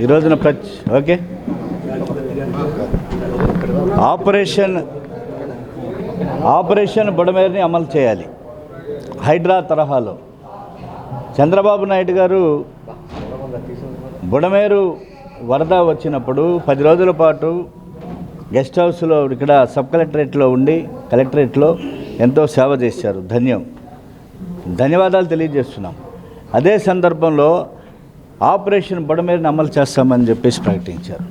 ఈ రోజున ప్రచ్ ఓకే. ఆపరేషన్ ఆపరేషన్ బుడమేరుని అమలు చేయాలి. హైడ్రా తరహాలో. చంద్రబాబు నాయుడు గారు బుడమేరు వరద వచ్చినప్పుడు పది రోజుల పాటు గెస్ట్ హౌస్లో ఇక్కడ సబ్ కలెక్టరేట్లో ఉండి కలెక్టరేట్లో ఎంతో సేవ చేశారు. ధన్యం. ధన్యవాదాలు తెలియజేస్తున్నాం. అదే సందర్భంలో ఆపరేషన్ బుడమేరుని అమలు చేస్తామని చెప్పేసి ప్రకటించారు.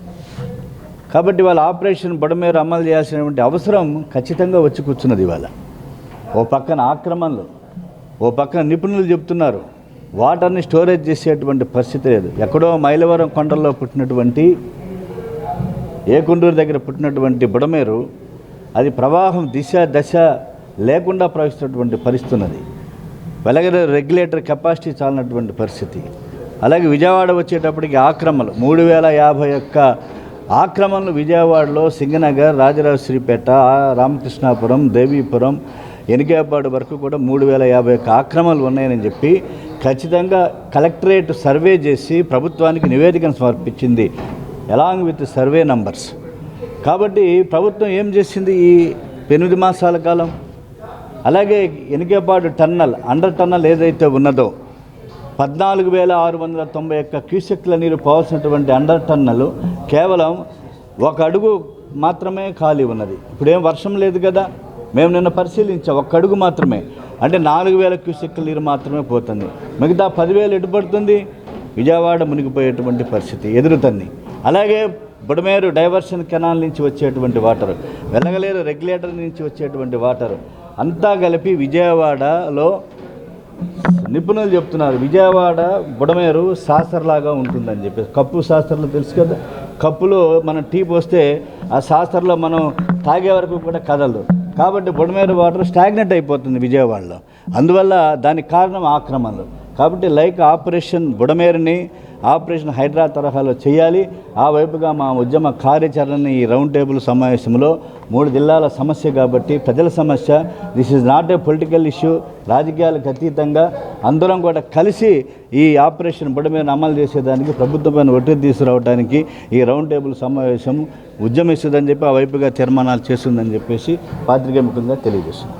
కాబట్టి వాళ్ళ ఆపరేషన్ బుడమేరు అమలు చేయాల్సినటువంటి అవసరం ఖచ్చితంగా వచ్చి కూర్చున్నది ఇవాళ. ఓ పక్కన ఆక్రమణలు ఓ పక్కన నిపుణులు చెప్తున్నారు. వాటర్ని స్టోరేజ్ చేసేటువంటి పరిస్థితి లేదు. ఎక్కడో మైలవరం కొండల్లో పుట్టినటువంటి ఏకుండూరు దగ్గర పుట్టినటువంటి బుడమేరు అది ప్రవాహం దిశ దశ లేకుండా ప్రవహిస్తున్నటువంటి పరిస్థితి ఉన్నది. వెలగర రెగ్యులేటర్ కెపాసిటీ చాలినటువంటి పరిస్థితి. అలాగే విజయవాడ వచ్చేటప్పటికి ఆక్రమణలు మూడు వేల యాభై ఒక్క ఆక్రమణలు విజయవాడలో సింగనగర్ రాజరాజశ్రీపేట రామకృష్ణాపురం దేవీపురం ఎనికేపాడు వరకు కూడా మూడు వేల యాభై ఒక్క ఆక్రమణలు ఉన్నాయని చెప్పి ఖచ్చితంగా కలెక్టరేట్ సర్వే చేసి ప్రభుత్వానికి నివేదికను సమర్పించింది. Along with survey numbers. కాబట్టి ప్రభుత్వం ఏం చేసింది ఈ ఎనిమిది మాసాల కాలం? అలాగే ఎనికేపాడు టన్నల్ అండర్ టన్నల్ ఏదైతే ఉన్నదో పద్నాలుగు వేల ఆరు వందల తొంభై ఒక్క క్యూసెక్ల నీరు పోవాల్సినటువంటి అండర్ టన్నలు కేవలం ఒక అడుగు మాత్రమే ఖాళీ ఉన్నది. ఇప్పుడేం వర్షం లేదు కదా? మేము నిన్న పరిశీలించాం ఒక్క అడుగు మాత్రమే. అంటే నాలుగు వేల క్యూసెక్ల నీరు మాత్రమే పోతుంది. మిగతా పదివేలు ఎటుపడుతుంది విజయవాడ మునిగిపోయేటువంటి పరిస్థితి ఎదురుతుంది అలాగే బుడమేరు డైవర్షన్ కెనాల్ నుంచి వచ్చేటువంటి వాటర్ వెలగలేరు రెగ్యులేటర్ నుంచి వచ్చేటువంటి వాటర్ అంతా కలిపి విజయవాడలో నిపుణులు చెప్తున్నారు విజయవాడ బుడమేరు సాసర్లాగా ఉంటుందని చెప్పేసి. కప్పు సాసర్లు తెలుసు కదా? కప్పులో మనం టీ పోస్తే ఆ శాస్త్రంలో మనం తాగే వరకు కూడా కదలదు. కాబట్టి బుడమేరు వాటర్ స్టాగ్నెట్ అయిపోతుంది విజయవాడలో. అందువల్ల దానికి కారణం ఆక్రమణలు. కాబట్టి లైక్ ఆపరేషన్ బుడమేరుని ఆపరేషన్ హైడ్రా తరహాలో చేయాలి. ఆ వైపుగా మా ఉద్యమ కార్యాచరణని ఈ రౌండ్ టేబుల్ సమావేశంలో మూడు జిల్లాల సమస్య కాబట్టి ప్రజల సమస్య this is not a political issue రాజకీయాలకు అతీతంగా అందరం కూడా కలిసి ఈ ఆపరేషన్ బుడమేరుని అమలు చేసేదానికి ప్రభుత్వమైన ఒత్తిడి తీసుకురావడానికి ఈ రౌండ్ టేబుల్ సమావేశం ఉద్యమిస్తుందని చెప్పి ఆ వైపుగా తీర్మానాలు చేస్తుందని చెప్పేసి పాత్రికేముఖంగా తెలియజేస్తుంది